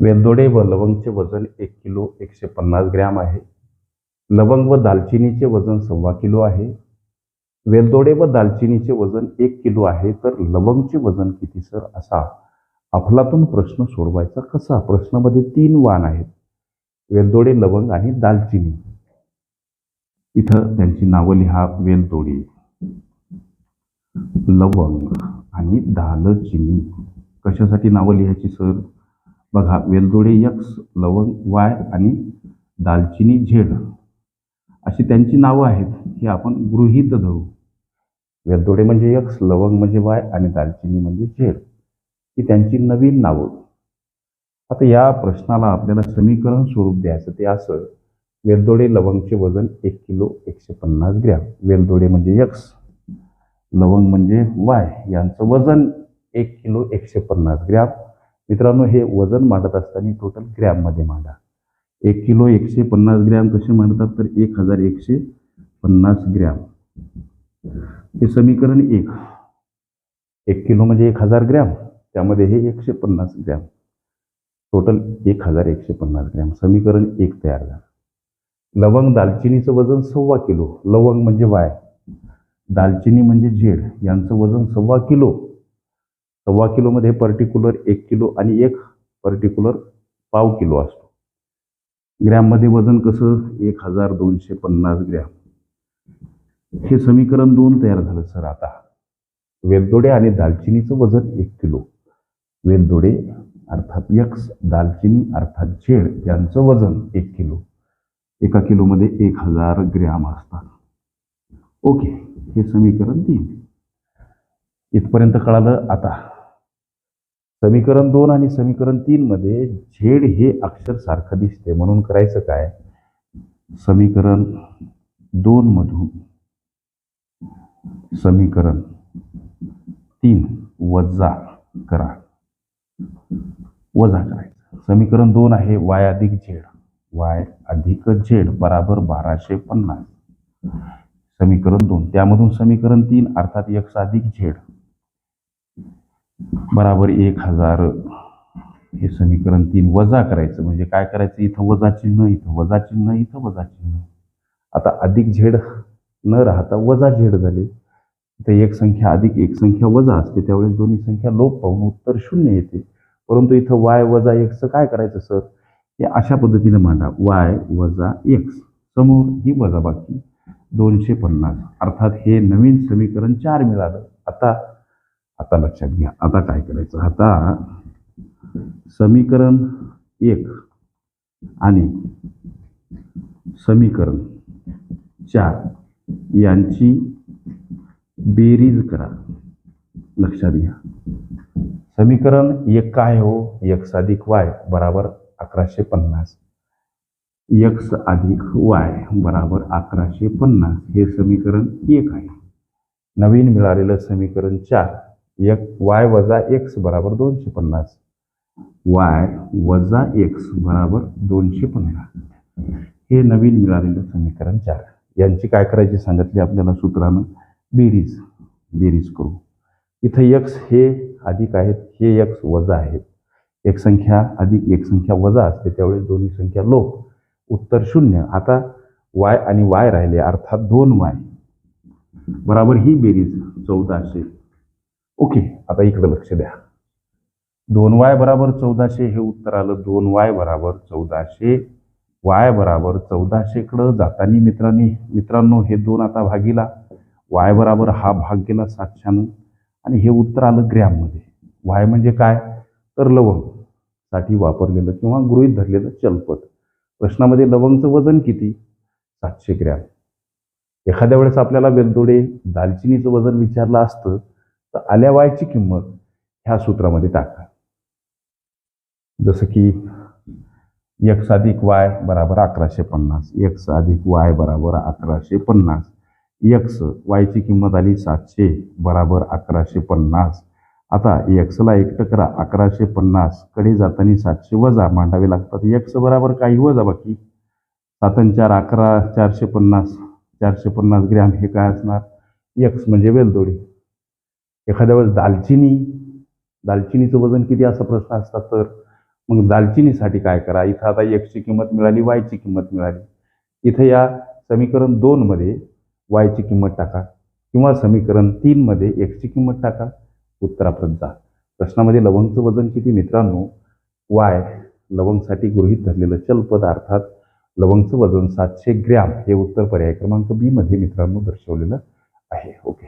वेलदोडे व लवंगचे वजन एक किलो एकशे पन्नास ग्रॅम आहे. लवंग व दालचिनीचे वजन सव्वा किलो आहे. वेलदोडे व दालचिनीचे वजन एक किलो आहे तर लवंगचे वजन किती सर? असा अफलातून प्रश्न सोडवायचा कसा? प्रश्नामध्ये तीन वाण आहेत. वेलदोडे लवंग आणि दालचिनी. इथं त्यांची नावं लिहा. वेलदोडे लवंग आणि दालचिनी. कशासाठी नावं लिहायची सर? बघा वेलदोडे यक्स लवंग वाय आणि दालचिनी झेड अशी त्यांची नावं आहेत हे आपण गृहीत धरू. वेलदोडे म्हणजे यक्स लवंग म्हणजे वाय आणि दालचिनी म्हणजे झेड ही त्यांची नवीन नावं. आता या प्रश्नाला आपल्याला समीकरण स्वरूप द्यायचं ते असं वेलदोडे लवंगचे वजन एक किलो एकशे पन्नास ग्रॅम. वेलदोडे म्हणजे यक्स लवंग म्हणजे वाय यांचं वजन एक किलो एकशे पन्नास ग्रॅम. मित्रांनो हे वजन मांडत असताना टोटल ग्रॅममध्ये मांडा. एक किलो एकशे पन्नास ग्रॅम कसे मांडतात तर एक हजार एकशे पन्नास ग्रॅम. हे समीकरण एक. एक किलो म्हणजे एक हजार ग्रॅम. त्यामध्ये हे एकशे पन्नास ग्रॅम. टोटल एक हजार एकशे पन्नास ग्रॅम. समीकरण एक तयार झालं. लवंग दालचिनीचं वजन सव्वा किलो. लवंग म्हणजे वाय? दालचिनी म्हणजे झेड यांचं वजन सव्वा किलो. सव्वा किलोमध्ये पर्टिक्युलर एक किलो आणि एक पर्टिक्युलर पाव किलो असतो. ग्रॅममध्ये वजन कसं? एक हजार दोनशे पन्नास ग्रॅम. हे समीकरण दोन तयार झालं सर. आता वेलदोडे आणि दालचिनीचं वजन एक किलो. वेलदोडे अर्थात यक्स दालचिनी अर्थात झेड यांचं वजन एक किलो. एका किलोमध्ये एक हजार ग्रॅम असतात. ओके हे समीकरण तीन. इथपर्यंत कळालं? आता समीकरण दोन आणि समीकरण तीनमध्ये झेड हे अक्षर सारखं दिसते. म्हणून करायचं काय? समीकरण दोन मधून समीकरण तीन वजा करा. वजा करायचं. समीकरण दोन आहे वाय अधिक झेड. वाय अधिक झेड बराबर बाराशे पन्नास. समीकरण दोन. त्यामधून समीकरण तीन अर्थात एक्स अधिक झेड. बराबर एक हजार. हे समीकरण तीन वजा करायचं म्हणजे काय करायचं? इथं वजा चिन्ह इथं वजा चिन्ह इथं वजा चिन्ह. आता अधिक झेड न राहता वजा झेड झाले. तर एक संख्या अधिक एक संख्या वजा असते. त्यावेळेस दोन्ही संख्या लोप पाहून उत्तर शून्य येते. परंतु इथं वाय वजा एक्सचं काय करायचं सर? हे अशा पद्धतीने मांडा. वाय वजा एक्स समोर ही वजाबाकी दोनशे पन्नास. अर्थात हे नवीन समीकरण चार मिळालं. आता आता लक्षात घ्या. आता काय करायचं? आता समीकरण एक आणि समीकरण चार यांची बेरीज करा. लक्षात घ्या. समीकरण एक काय हो? एक्स अधिक वाय बराबर अकराशे पन्नास. एक्स अधिक वाय बराबर अकराशे पन्नास. हे समीकरण एक आहे. नवीन मिळालेलं समीकरण चार एक वाय वजा एक्स बराबर दोनशे पन्नास. वाय वजा एक्स बराबर दोनशे पन्नास. हे नवीन मिळालेलं समीकरण चार. यांची काय करायची सांगितली आपल्याला सूत्रानं? बेरीज. बेरीज करू. इथं यक्स हे अधिक आहेत हे यक्स वजा आहेत. एक संख्या अधिक एक संख्या वजा असते त्यावेळेस दोन्ही संख्या लोप. उत्तर शून्य. आता वाय आणि वाय राहिले अर्थात दोन वाय बराबर ही बेरीज चौदाशे. ओके आता इकडे लक्ष द्या. दोन वाय बराबर चौदाशे हे उत्तर आलं दोन वाय बराबर चौदाशे वाय बराबर चौदाशेकडं जातानी मित्रांनी मित्रांनो हे दोन आता भागीला. वाय बराबर हा भाग गेला सातशानं. आणि हे उत्तर आलं ग्रॅममध्ये. वाय म्हणजे काय? तर लवंगसाठी वापरलेलं किंवा गृहीत धरलेलं चलपत. प्रश्नामध्ये लवंगचं वजन किती? सातशे ग्रॅम. एखाद्या वेळेस आपल्याला वेलदोडे दालचिनीचं वजन विचारलं असतं तर आल्या वायची किंमत ह्या सूत्रामध्ये टाका. जसं की एक्स अधिक वाय बराबर अकराशे पन्नास एक्स अधिक वाय बराबर अकराशे पन्नास एक्स वायची किंमत आली सातशे बराबर अकराशे पन्नास. आता एक्सला एकटं करा अकराशे पन्नासकडे जाताना सातशे वजा मांडावे लागतात. एक्स बराबर काही वजा बाकी. सातन चार अकरा चारशे पन्नास चारशे पन्नास ग्रॅम हे काय असणार? एक्स म्हणजे वेलदोडी. एखाद्या वेळेस दालचिनी दालचिनीचं वजन किती असा प्रश्न असतात तर? मग दालचिनीसाठी काय करा? इथं आता एक्सची किंमत मिळाली वायची किंमत मिळाली. इथं या समीकरण दोनमध्ये वायची किंमत टाका किंवा समीकरण तीनमध्ये एक्सची किंमत टाका. उत्तरापर्यंत जा. प्रश्नामध्ये लवंगचं वजन किती मित्रांनो? वाय लवंगसाठी गृहीत धरलेलं चलपद अर्थात लवंगचं वजन सातशे ग्रॅम हे उत्तर पर्याय क्रमांक बी मध्ये मित्रांनो दर्शवलेलं आहे. ओके